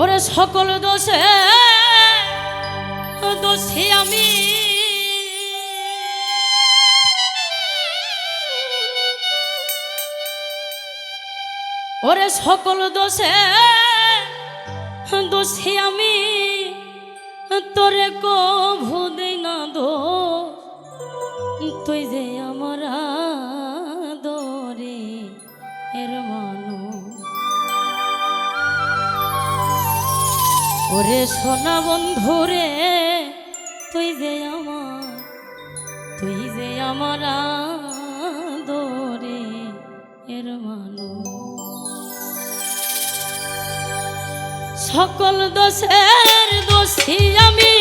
ওরে সকল দোষে, দোষী আমি। ওরে সকল দোষে, দোষী আমি। তোরে কভু দিন দো তুই যে আমরা ওরে সোনা বন্ধু রে তুই যে আমার, তুই যে আমার দরে এর মানো সকল দোষের দোষী আমি।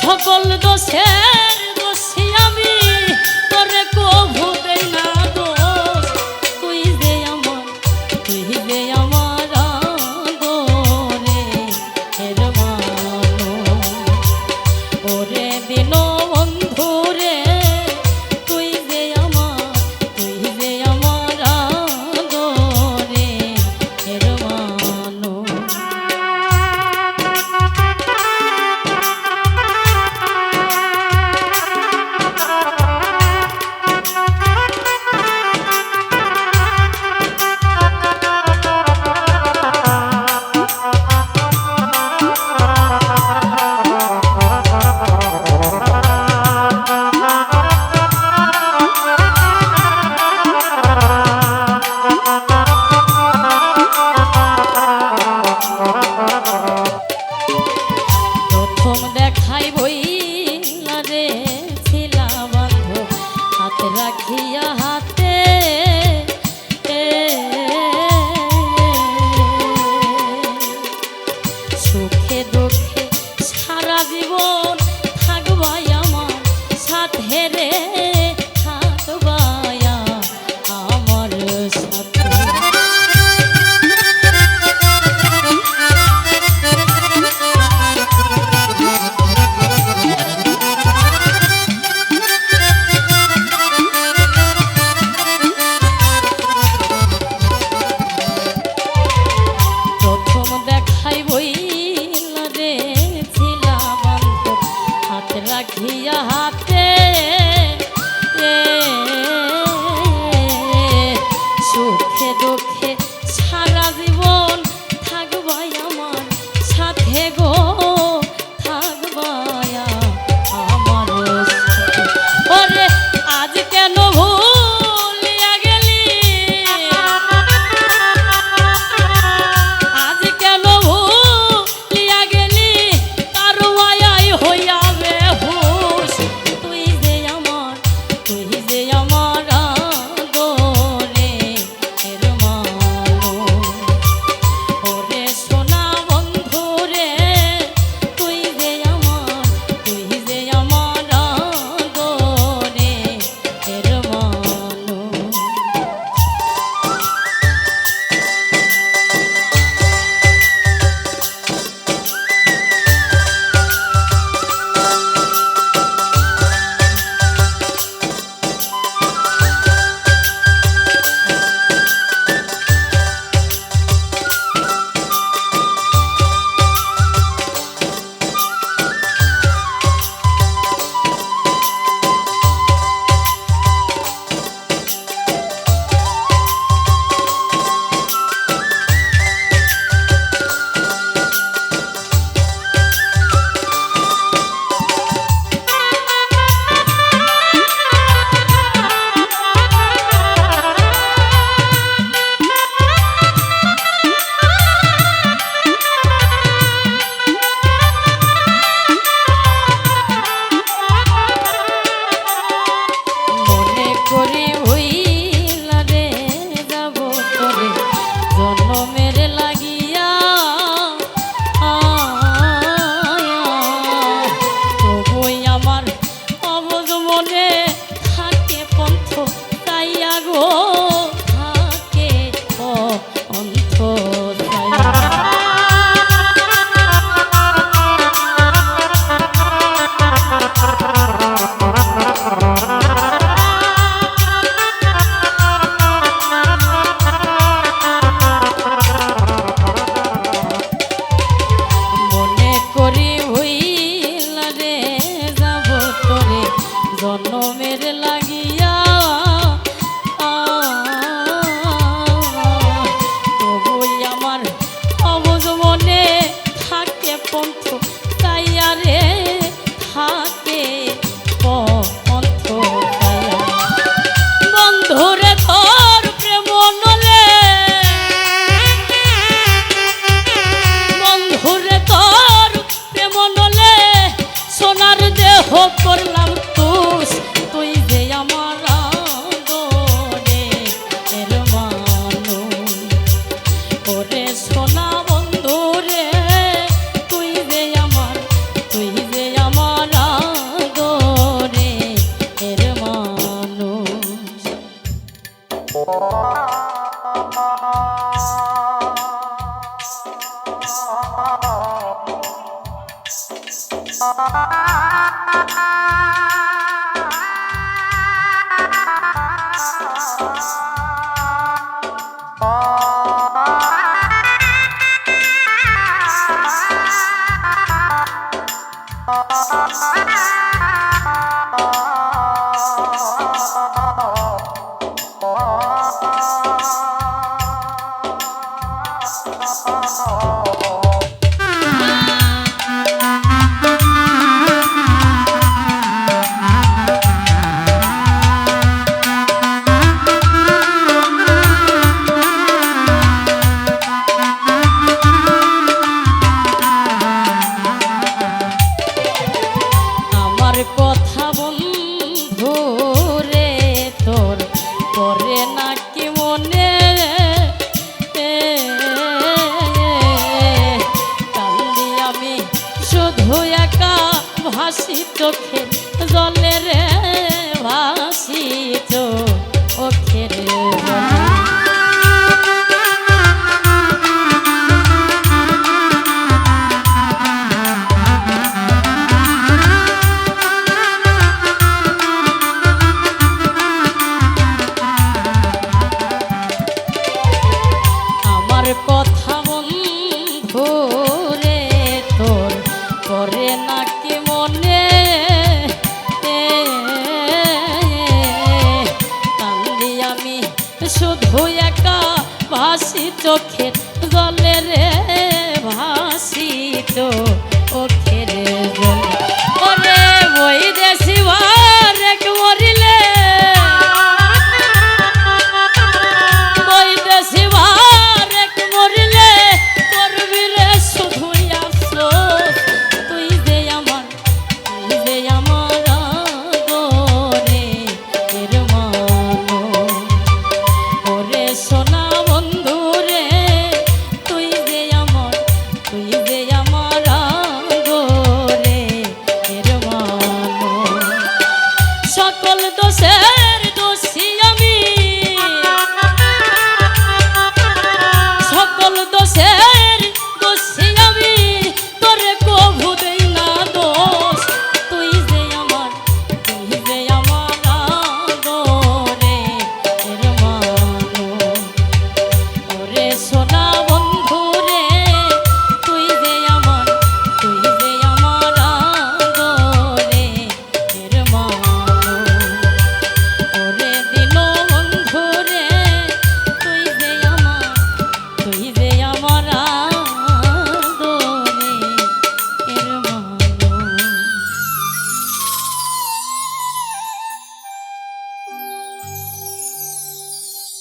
সকল দোষের রাখিয়া হাতে Oh, আমার কথা বন্ধু রে তোর, করে নাকি মনে কান্দি আমি শুধু একা ভাসি চোখে জলে রে, ভাসি তো ওকে